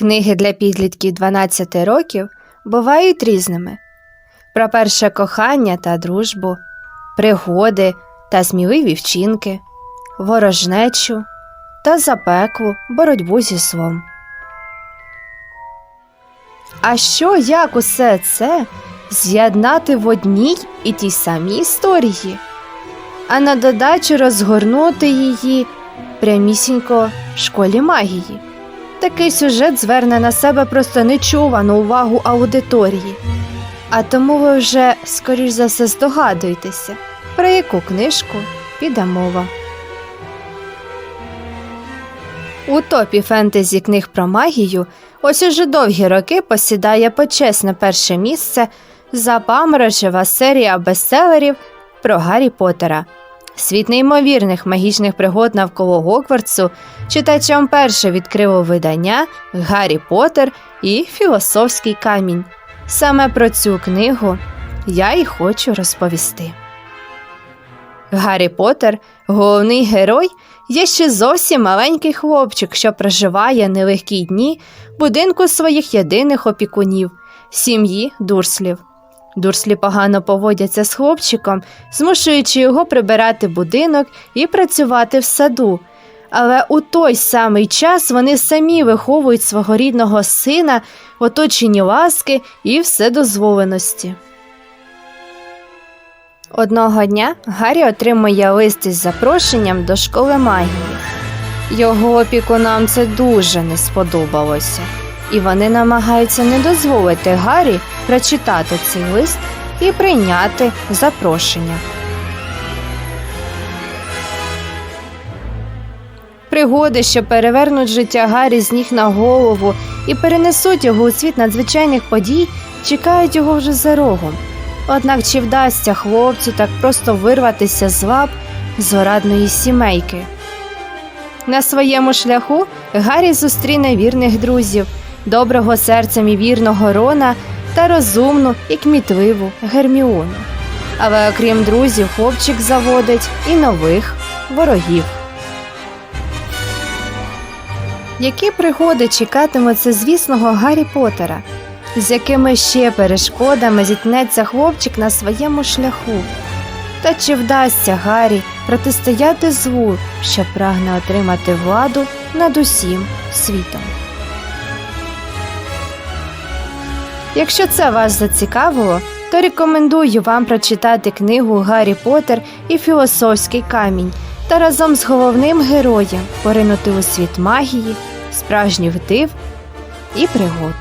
Книги для підлітків 12 років бувають різними: про перше кохання та дружбу, пригоди та сміливі вчинки, ворожнечу та запеклу боротьбу зі злом. А що як усе це з'єднати в одній і тій самій історії, а на додачу розгорнути її прямісінько в школі магії? Такий сюжет зверне на себе просто нечувану увагу аудиторії. А тому ви вже, скоріш за все, здогадуєтеся, про яку книжку піде мова. У топі фентезі книг про магію ось уже довгі роки посідає почесне перше місце запаморочева серія бестселерів про Гаррі Поттера. Світ неймовірних магічних пригод навколо Гогвартсу читачам перше відкрило видання Гаррі Поттер і Філософський камінь. Саме про цю книгу я і хочу розповісти. Гаррі Поттер, головний герой, є ще зовсім маленький хлопчик, що проживає нелегкі дні в будинку своїх єдиних опікунів сім'ї Дурслів. Дурслі погано поводяться з хлопчиком, змушуючи його прибирати будинок і працювати в саду. Але у той самий час вони самі виховують свого рідного сина в оточенні ласки і вседозволеності. Одного дня Гаррі отримує лист із запрошенням до школи магії. Його опікунам це дуже не сподобалося, і вони намагаються не дозволити Гаррі прочитати цей лист і прийняти запрошення. Пригоди, що перевернуть життя Гаррі з ніг на голову і перенесуть його у світ надзвичайних подій, чекають його вже за рогом. Однак чи вдасться хлопцю так просто вирватися з лап зорадної сімейки? На своєму шляху Гаррі зустріне вірних друзів, доброго серцем і вірного Рона та розумну і кмітливу Герміону. Але окрім друзів, хлопчик заводить і нових ворогів. Які пригоди чекатимуться звісного Гаррі Поттера? З якими ще перешкодами зіткнеться хлопчик на своєму шляху? Та чи вдасться Гаррі протистояти злу, що прагне отримати владу над усім світом? Якщо це вас зацікавило, то рекомендую вам прочитати книгу Гаррі Поттер і Філософський камінь та разом з головним героєм поринути у світ магії, справжніх див і пригод.